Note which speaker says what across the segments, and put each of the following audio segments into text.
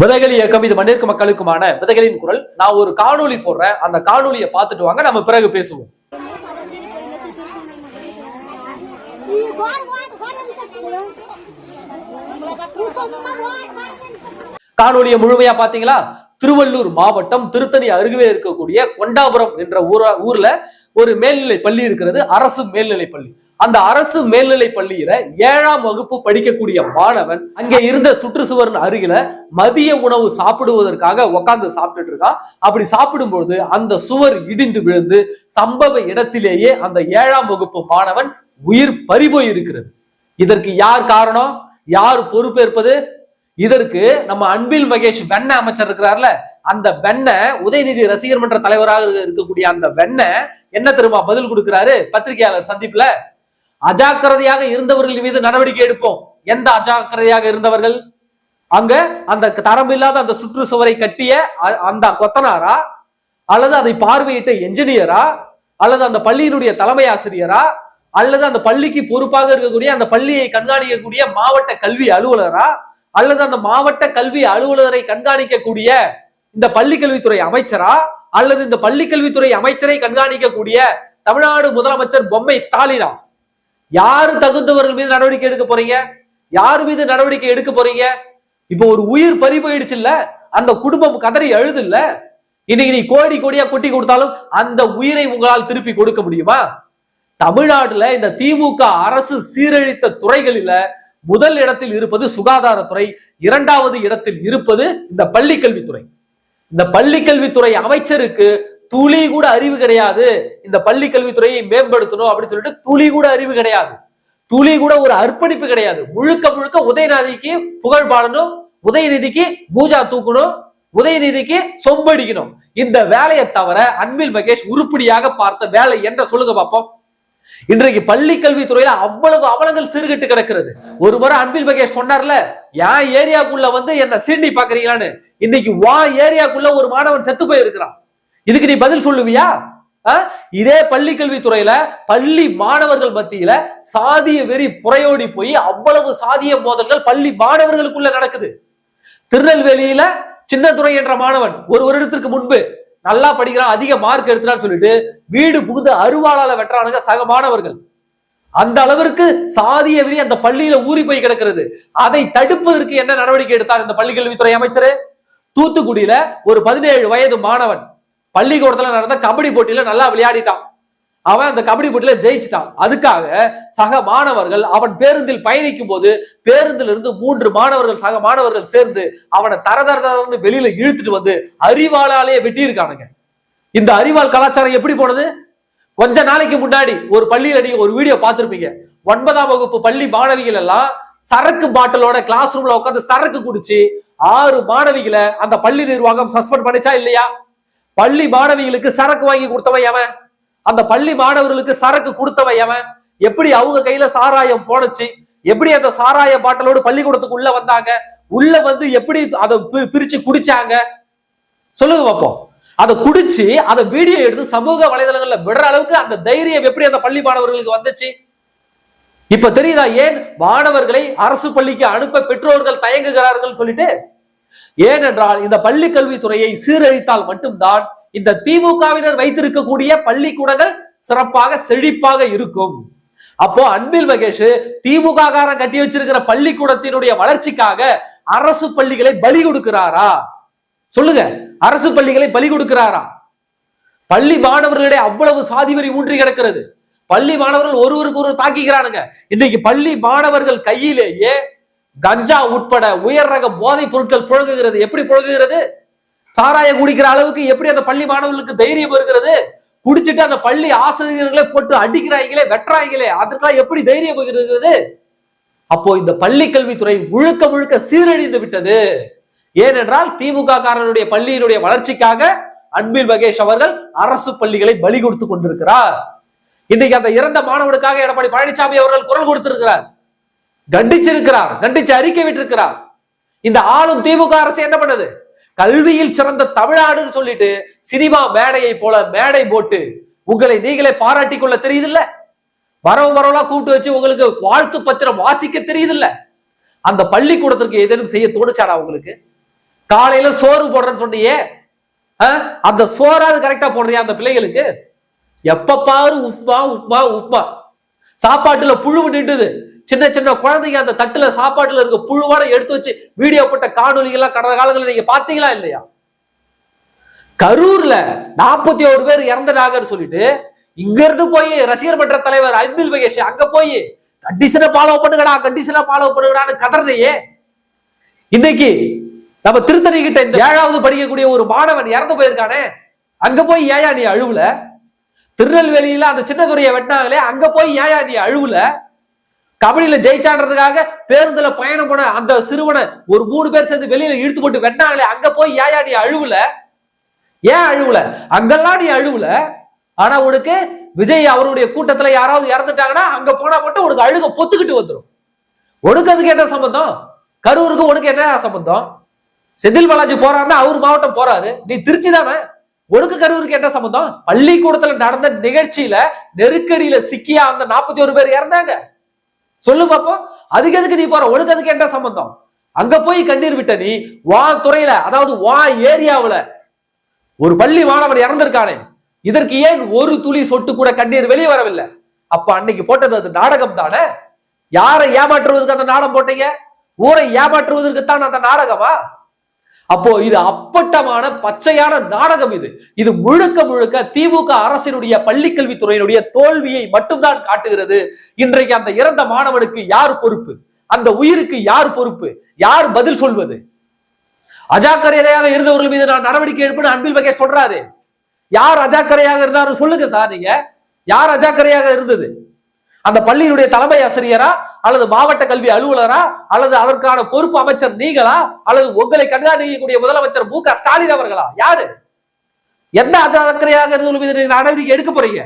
Speaker 1: விதைகள் இயக்கம் இது மண்ணிற்கு மக்களுக்குமான விதைகளின் குரல். நான் ஒரு காணொளி போடுறேன். அந்த காணொலியை பார்த்துட்டு வாங்க. நம்ம பிறகு பேசுவோம். காணொலியை முழுமையா பாத்தீங்களா திருவள்ளூர் மாவட்டம் திருத்தணி அருகே இருக்கக்கூடிய கொண்டாபுரம் என்ற ஊரா ஊர்ல ஒரு மேல்நிலை பள்ளி இருக்கிறது அரசு மேல்நிலை பள்ளி. அந்த அரசு மேல்நிலை பள்ளியில ஏழாம் வகுப்பு படிக்கக்கூடிய மாணவன் அங்கே இருந்த சுற்றுச்சுவர் அருகில மதிய உணவு சாப்பிடுவதற்காக உட்காந்து சாப்பிட்டுட்டு இருக்கான் அப்படி சாப்பிடும்பொழுது அந்த சுவர் இடிந்து விழுந்து சம்பவ இடத்திலேயே அந்த ஏழாம் வகுப்பு மாணவன் உயிர் பறிபோய் இருக்கிறது இதற்கு யார் காரணம்? யார் பொறுப்பேற்பது? இதற்கு நம்ம அன்பில் மகேஷ் வெண்ண அமைச்சர் இருக்கிறார்ல அந்த வெண்ணை உதயநிதி ரசிகர் மன்ற தலைவராக இருக்கக்கூடிய அந்த வெண்ணை என்ன தெரியுமா பதில் கொடுக்கிறாரு? பத்திரிகையாளர் சந்திப்புல அஜாக்கிரதையாக இருந்தவர்கள் மீது நடவடிக்கை எடுப்போம். எந்த அஜாக்கிரதையாக இருந்தவர்கள்? அங்க அந்த தரம் இல்லாத அந்த சுற்றுச்சுவரை கட்டிய அ- அந்த கொத்தனாரா? அல்லது அதை பார்வையிட்ட என்ஜினியரா? அல்லது அந்த பள்ளியினுடைய தலைமை ஆசிரியரா? அல்லது அந்த பள்ளிக்கு பொறுப்பாக இருக்கக்கூடிய அந்த பள்ளியை கண்காணிக்கக்கூடிய மாவட்ட கல்வி அலுவலரா? அல்லது அந்த மாவட்ட கல்வி அலுவலரை கண்காணிக்கக்கூடிய இந்த பள்ளி கல்வித்துறை அமைச்சரா அல்லது இந்த பள்ளி கல்வித்துறை அமைச்சரை கண்காணிக்கக்கூடிய தமிழ்நாடு முதலமைச்சர் பொம்மை ஸ்டாலினா? யாரு தகுந்தவர்கள் மீது நடவடிக்கை எடுக்க போறீங்க? யார் மீது நடவடிக்கை எடுக்க போறீங்க? இப்போ ஒரு உயிர் பறி போயிடுச்சு இல்ல அந்த குடும்பம் கதறி அழுது இல்ல இன்னைக்கு நீ கோடி கோடியா கொட்டி கொடுத்தாலும் அந்த உயிரை உங்களால் திருப்பி கொடுக்க முடியுமா? தமிழ்நாடுல இந்த திமுக அரசு சீரழித்த துறைகளில முதல் இடத்தில் இருப்பது சுகாதாரத்துறை இரண்டாவது இடத்தில் இருப்பது இந்த பள்ளி கல்வித்துறை இந்த பள்ளி கல்வித்துறை அமைச்சருக்கு துளி கூட அறிவு கிடையாது. இந்த பள்ளி கல்வித்துறையை மேம்படுத்தணும் அப்படின்னு சொல்லிட்டு துளி கூட அறிவு கிடையாது. துளி கூட ஒரு அர்ப்பணிப்பு கிடையாது. முழுக்க முழுக்க உதயநிதிக்கு புகழ் பாடணும் உதயநிதிக்கு பூஜா தூக்கணும் உதயநிதிக்கு சொம்படிக்கணும். இந்த வேலையை தவிர அன்பில் மகேஷ் உருப்படியாக பார்த்த வேலை என்ன சொல்லுங்க பார்ப்போம் இன்றைக்கு பள்ளி கல்வித்துறையில அவ்வளவு அவலங்கள் சீர்கிட்டு கிடக்கிறது. ஒரு முறை அன்பில் பகேஷ் சொன்னார்ல என் ஏரியாக்குள்ள வந்து என்ன சீண்டி பாக்குறீங்களான்னு. இன்னைக்கு வா ஏரியாக்குள்ள ஒரு மாணவன் செத்து போயிருக்கிறான். இதுக்கு நீ பதில் சொல்லுவியா? இதே பள்ளி கல்வித்துறையில பள்ளி மாணவர்கள் மத்தியில சாதிய வெறி புறையோடி போய் அவ்வளவு சாதிய மோதல்கள் பள்ளி மாணவர்களுக்குள்ள நடக்குது. திருநெல்வேலியில சின்னதுரை என்ற மாணவன் ஒரு வருடத்திற்கு முன்பு நல்லா படிக்கிறான் அதிக மார்க் எடுத்துறான்னு சொல்லிட்டு வீடு புகுந்து அருவாளால வெட்டுறானுங்க சக மாணவர்கள். அந்த அளவிற்கு சாதிய விரி அந்த பள்ளியில ஊறி போய் கிடக்கிறது. அதை தடுப்பதற்கு என்ன நடவடிக்கை எடுத்தார் இந்த பள்ளி கல்வித்துறை அமைச்சர்? தூத்துக்குடியில ஒரு பதினேழு வயது மாணவன் பள்ளிக்கூடத்துல நடந்த கபடி போட்டியில நல்லா விளையாடிட்டான். அவன் அந்த கபடி போட்டியில ஜெயிச்சிட்டான். அதுக்காக சக மாணவர்கள் அவன் பேருந்தில் பயணிக்கும் போது பேருந்தில் இருந்து மூன்று மாணவர்கள் சக மாணவர்கள் சேர்ந்து அவனை தர தர தரன்னு வெளியில இழுத்துட்டு வந்து அறிவாளாலேயே வெட்டியிருக்கானுங்க. இந்த அறிவாள் கலாச்சாரம் எப்படி போனது? கொஞ்ச நாளைக்கு முன்னாடி ஒரு பள்ளியில நீங்க ஒரு வீடியோ பார்த்திருப்பீங்க. ஒன்பதாம் வகுப்பு பள்ளி மாணவிகள் எல்லாம் சரக்கு பாட்டிலோட கிளாஸ் ரூம்ல உட்காந்து சரக்கு குடிச்சு ஆறு மாணவிகளை அந்த பள்ளி நிர்வாகம் சஸ்பெண்ட் பண்ணிச்சா இல்லையா? பள்ளி மாணவிகளுக்கு சரக்கு வாங்கி கொடுத்தவன் எவன்? அந்த பள்ளி மாணவர்களுக்கு சரக்கு கொடுத்தவன் எவன்? எப்படி அவங்க கையில சாராயம் போனச்சு எப்படி அந்த சாராய பாட்டலோடு பள்ளிக்கூடத்துக்கு உள்ள வந்தாங்க? உள்ள வந்து எப்படி அதை பி- பிரிச்சு குடிச்சாங்க? சொல்லுங்க பார்ப்போம் அதை குடிச்சு அதை வீடியோ எடுத்து சமூக வலைதளங்கள்ல விடுற அளவுக்கு அந்த தைரியம் எப்படி அந்த பள்ளி மாணவர்களுக்கு வந்துச்சு? இப்ப தெரியுதா ஏன் மாணவர்களை அரசு பள்ளிக்கு அனுப்ப பெற்றோர்கள் தயங்குகிறார்கள் சொல்லிட்டு? ஏனென்றால் இந்த பள்ளி கல்வித்துறையை சீரழித்தால் மட்டும்தான் இந்த திமுகவினர் வைத்திருக்கக்கூடிய பள்ளிக்கூடங்கள் சிறப்பாக செழிப்பாக இருக்கும். அப்போ அன்பில் மகேஷ் திமுக காரன் கட்டி வச்சிருக்கிற பள்ளிக்கூடத்தினுடைய வளர்ச்சிக்காக அரசு பள்ளிகளை பலி கொடுக்கிறாரா? சொல்லுங்க அரசு பள்ளிகளை பலி கொடுக்கிறாரா? பள்ளி மாணவர்களிடையே அவ்வளவு சாதி வரி ஊன்றி கிடக்கிறது. பள்ளி மாணவர்கள் ஒருவருக்கு ஒருவர் தாக்கிக்கிறானுங்க இன்னைக்கு பள்ளி மாணவர்கள் கையிலேயே கஞ்சா உட்பட உயர் ரக போதைப் பொருட்கள் புழங்குகிறது. எப்படி புழங்குகிறது? சாராய குடிக்கிற அளவுக்கு எப்படி அந்த பள்ளி மாணவர்களுக்கு தைரியம் வருகிறது? குடிச்சிட்டு அந்த பள்ளி ஆசிரியர்களை போட்டு அடிக்கிறாங்களே வெட்டுறாங்களே அதற்கெல்லாம் எப்படி தைரியம் வருகிறது? அப்போ இந்த பள்ளி கல்வித்துறை முழுக்க முழுக்க சீரழிந்து விட்டது. ஏனென்றால் திமுக காரனுடைய பள்ளியினுடைய வளர்ச்சிக்காக அன்பில் மகேஷ் அவர்கள் அரசு பள்ளிகளை பலி கொடுத்து கொண்டிருக்கிறார். இன்னைக்கு அந்த இறந்த மாணவனுக்காக எடப்பாடி பழனிசாமி அவர்கள் குரல் கொடுத்திருக்கிறார். கண்டிச்சிருக்கிறார் கண்டிச்சு அறிக்கை விட்டிருக்கிறார். இந்த ஆளும் திமுக அரசு என்ன பண்ணுது? கல்வியில் சிறந்த தமிழ்நாடுன்னு சொல்லிட்டு சினிமா மேடையை போல மேடை போட்டு உங்களை நீங்களே பாராட்டிக் கொள்ள தெரியுதுல்ல? வரவு வரவெல்லாம் கூப்பிட்டு வச்சு உங்களுக்கு வாழ்த்து பத்திரம் வாசிக்க தெரியுதுல்ல? அந்த பள்ளிக்கூடத்திற்கு ஏதேனும் செய்ய தோணுச்சாடா உங்களுக்கு? காலையில சோறு போடுறேன்னு சொன்னியே ஆ? அந்த சோறாவது கரெக்டா போடுறியா அந்த பிள்ளைகளுக்கு? எப்ப பாரு உப்மா உப்மா உப்மா சாப்பாட்டுல புழு நின்றுது. சின்ன சின்ன குழந்தைங்க அந்த தட்டுல சாப்பாட்டுல இருக்க புழுவோட எடுத்து வச்சு வீடியோ போட்ட காணொலிகள்லாம் கடந்த காலங்களில் நீங்க பாத்தீங்களா இல்லையா? கரூர்ல நாற்பத்தி ஒரு பேர் இறந்துட்டாங்கன்னு சொல்லிட்டு இங்க இருந்து போய் ரசிகர் மன்ற தலைவர் அன்பில் மகேஷ் அங்க போய் கண்டிஷனை ஃபாலோ பண்ணுங்கடா கண்டிஷனை ஃபாலோ பண்ணுங்கடான்னு கதறதையே இன்னைக்கு நம்ம திருத்தணி கிட்ட இந்த ஏழாவது படிக்கக்கூடிய ஒரு மாணவன் இறந்து போயிருக்கானே. அங்க போய் ஏயா நீ அழுவுல? திருநெல்வேலியில அந்த சின்ன துறையை வெட்டினாங்களே அங்க போய் ஏயா நீ அழுவுல? கபடியில ஜெயிச்சான்றதுக்காக பேருந்துல பயணம் போன அந்த சிறுவனை ஒரு மூணு பேர் சேர்ந்து வெளியில இழுத்து போட்டு வெட்டினாங்களே அங்க போய் ஏயா நீ அழுவுல? ஏன் அழுவுல? அங்கெல்லாம் நீ அழுவுல? ஆனா உனக்கு விஜய் அவருடைய கூட்டத்துல யாராவது இறந்துட்டாங்கன்னா அங்க போனா மட்டும் உனக்கு அழுக பொத்துக்கிட்டு வந்துடும் உனக்கு அதுக்கு என்ன சம்பந்தம்? கரூருக்கு உனக்கு என்ன சம்பந்தம்? செந்தில் பாலாஜி போறாருன்னா அவர் மாவட்டம் போறாரு. நீ திருச்சி தானே? ஒடுக்கு கரூருக்கு என்ன சம்பந்தம்? பள்ளிக்கூடத்துல நடந்த நிகழ்ச்சியில நெருக்கடியில சிக்கியா அந்த நாற்பத்தி ஒரு பேர் இறந்தாங்க. சொல்லு பாப்போம் அதுக்கு எதுக்கு நீ போற? உனக்கு அதுக்கு என்ன சம்பந்தம்? அங்க போய் கண்ணீர் விட்ட நீ வா துறையில அதாவது வா ஏரியாவுல ஒரு பள்ளி மாணவன் இறந்திருக்கானே. இதற்கு ஏன் ஒரு துளி சொட்டு கூட கண்ணீர் வெளியே வரவில்லை? அப்ப அன்னைக்கு போட்டது அது நாடகம் தானே? யாரை ஏமாற்றுவதற்கு அந்த நாடகம் போட்டீங்க? ஊரை ஏமாற்றுவதற்கு தான் அந்த நாடகமா? அப்போ இது அப்பட்டமான பச்சையான நாடகம் இது. இது முழுக்க முழுக்க திமுக அரசினுடைய பள்ளிக்கல்வித்துறையினுடைய தோல்வியை மட்டும்தான் காட்டுகிறது. இன்றைக்கு அந்த இறந்த மாணவனுக்கு யார் பொறுப்பு? அந்த உயிருக்கு யார் பொறுப்பு? யார் பதில் சொல்வது? அஜாக்கரையாக இருந்தவர்கள் மீது நான் நடவடிக்கை எடுப்பேன் அன்பில் வகை சொல்றாரு. யார் அஜாக்கரையாக இருந்தாரு சொல்லுங்க சார் நீங்க. யார் அஜாக்கரையாக இருந்தது? அந்த பள்ளியினுடைய தலைமை ஆசிரியரா? அல்லது மாவட்ட கல்வி அலுவலரா அல்லது அதற்கான பொறுப்பு அமைச்சர் நீங்களா அல்லது உங்களை கண்காணிக்கக்கூடிய முதலமைச்சர் மு க ஸ்டாலின் அவர்களா? யாரு? எந்த அஜாக்கிரையாக நடவடிக்கை எடுக்க போறீங்க?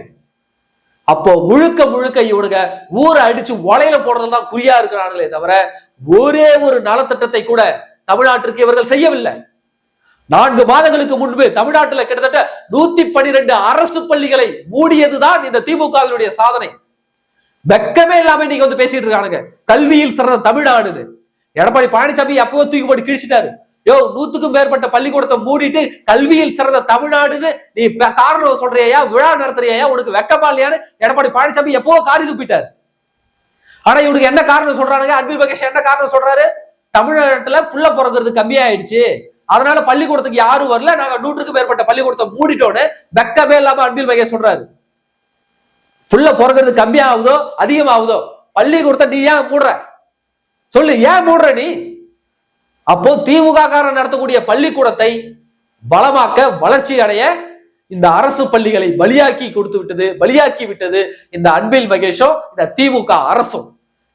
Speaker 1: அப்போ முழுக்க முழுக்க இவனுங்க ஊரை அடிச்சு உலையில போடுறது தான் குறியா இருக்கிறாங்களே தவிர ஒரே ஒரு நலத்திட்டத்தை கூட தமிழ்நாட்டிற்கு இவர்கள் செய்யவில்லை. நான்கு மாதங்களுக்கு முன்பு தமிழ்நாட்டில் கிட்டத்தட்ட நூத்தி பனிரெண்டு அரசு பள்ளிகளை மூடியதுதான் இந்த திமுகவினுடைய சாதனை. வெக்கமே இல்லாம இன்னைக்கு வந்து பேசிட்டு இருக்கானுங்க. கல்வியில் சிறந்த தமிழ்நாடுன்னு. எடப்பாடி பழனிசாமி அப்போ தூக்கி போட்டு கிழிச்சிட்டாரு. யோ நூத்துக்கும் மேற்பட்ட பள்ளிக்கூடத்தை மூடிட்டு கல்வியில் சிறந்த தமிழ்நாடுன்னு நீ காரணம் சொல்றியா? விழா நடத்துறியா? உனக்கு வெக்கமா இல்லையான்னு எடப்பாடி பழனிசாமி எப்போ காரி துப்பிட்டாரு. ஆனா இவனுக்கு என்ன காரணம் சொல்றானுங்க? அன்பில் மகேஷ் என்ன காரணம் சொல்றாரு? தமிழ்நாட்டுல புள்ள பிறக்கிறது கம்மியாயிடுச்சு. அதனால பள்ளிக்கூடத்துக்கு யாரும் வரல. நாங்க நூற்றுக்கும் மேற்பட்ட பள்ளிக்கூடத்தை மூடிட்டோன்னு வெக்கமே இல்லாம அன்பில் மகேஷ் சொல்றாரு. புள்ள பிறக்கிறது கம்மியாகுதோ அதிகமாகுதோ? பள்ளிக்கூடத்தை நீ ஏன் மூடுற? சொல்லு ஏன் மூடுற நீ? அப்போ திமுக காரன் நடத்தக்கூடிய பள்ளிக்கூடத்தை பலமாக்க வளர்ச்சி அடைய இந்த அரசு பள்ளிகளை பலியாக்கி கொடுத்து விட்டது பலியாக்கி விட்டது இந்த அன்பில் மகேஷும் இந்த திமுக அரசும்.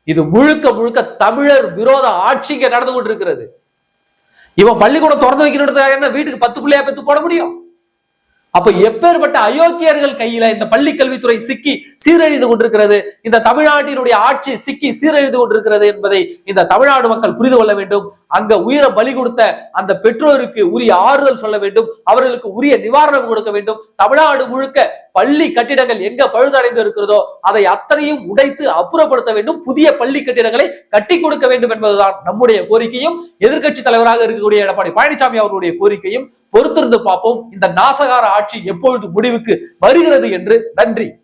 Speaker 1: இது முழுக்க முழுக்க தமிழர் விரோத ஆட்சிங்க நடந்து கொண்டிருக்கிறது. இவன் பள்ளிக்கூடம் திறந்து வைக்கணுன்றதுக்காக என்ன வீட்டுக்கு பத்து பிள்ளையா பெற்று போட முடியும்? அப்ப எப்பேற்பட்ட அயோக்கியர்கள் கையில இந்த பள்ளி கல்வித்துறை சிக்கி சீரழிந்து கொண்டிருக்கிறது இந்த தமிழ்நாட்டினுடைய ஆட்சி சிக்கி சீரழிந்து கொண்டிருக்கிறது என்பதை இந்த தமிழ்நாடு மக்கள் புரிந்து கொள்ள வேண்டும். அங்க உயிரை பலி கொடுத்த அந்த பெற்றோருக்கு உரிய ஆறுதல் சொல்ல வேண்டும். அவர்களுக்கு உரிய நிவாரணம் கொடுக்க வேண்டும். தமிழ்நாடு முழுக்க பள்ளி கட்டிடங்கள் எங்க பழுதடைந்து இருக்கிறதோ அதை அத்தனையும் உடைத்து அப்புறப்படுத்த வேண்டும். புதிய பள்ளி கட்டிடங்களை கட்டி கொடுக்க வேண்டும் என்பதுதான் நம்முடைய கோரிக்கையும் எதிர்க்கட்சி தலைவராக இருக்கக்கூடிய எடப்பாடி பழனிசாமி அவருடைய கோரிக்கையும். பொறுத்திருந்து பார்ப்போம். இந்த நாசகார ஆட்சி எப்பொழுது முடிவுக்கு வருகிறது என்று நன்றி.